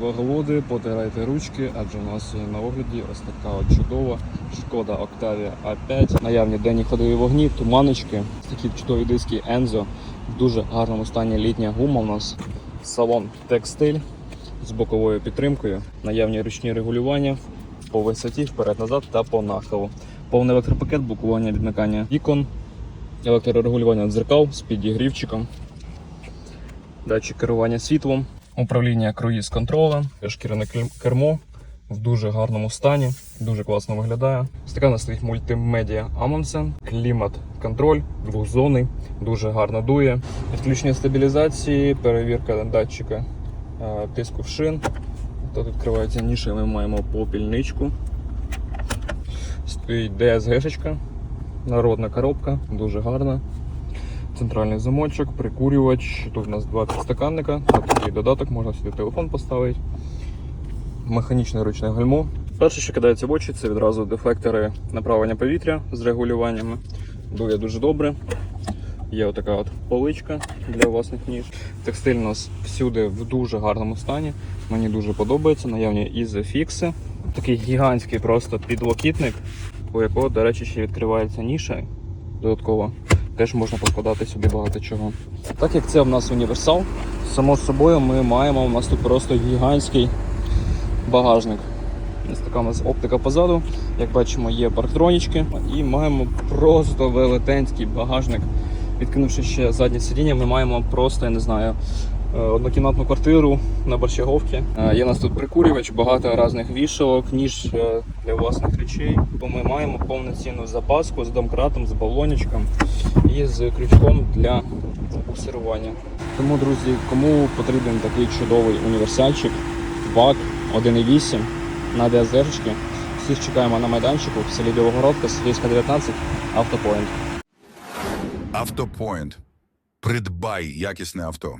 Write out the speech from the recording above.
Ваговоди, потирайте ручки, адже у нас на огляді ось така от чудова шкода Octavia A5. Наявні денні ходові вогні, туманочки, такі чудові диски Enzo. В дуже гарному стані літня гума у нас. Салон текстиль з боковою підтримкою, наявні ручні регулювання по висоті, вперед-назад та по нахилу. Повний електропакет, блокування відмикання вікон, електрорегулювання дзеркал з підігрівчиком, датчик керування світлом, управління круїз контролем, шкіряне кермо в дуже гарному стані, дуже класно виглядає. Ось така стоїть мультимедіа Amundsen, клімат контроль, двохзонний, дуже гарно дує. Відключення стабілізації, перевірка датчика е, тиску в шин. Тут відкривається ніша, ми маємо попільничку. Стоїть DSG-шечка, народна коробка, дуже гарна. Центральний замочок, прикурювач. Тут у нас два підстаканника, такий додаток, можна сюди телефон поставити. Механічне ручне гальмо. Перше, що кидається в очі, це відразу дефлектори направлення повітря з регулюваннями. Дує дуже добре. Є отака от поличка для власних ніж. Текстиль у нас всюди в дуже гарному стані. Мені дуже подобається. Наявні ізофікси. Такий гігантський просто підлокітник, у якого, до речі, ще відкривається ніша додатково. Теж можна покладати сюди багато чого. Так як це в нас універсал, само собою ми маємо у нас тут просто гігантський багажник. Ось така у нас оптика позаду. Як бачимо, є парктронічки. І маємо просто велетенський багажник. Відкинувши ще заднє сидіння, ми маємо просто, я не знаю, однокімнатну квартиру на Борщаговці. Е, Є у нас тут прикурювач, багато різних вішалок, ніж е, для власних речей. Бо ми маємо повноцінну запаску з домкратом, з балончиком і з крючком для буксирування. Тому, друзі, кому потрібен такий чудовий універсальчик, БАК 1.8 на ДСДшки, всіх чекаємо на майданчику в селі Білогородка, Сергійська 19, автопоінт. Автопоінт. Придбай якісне авто.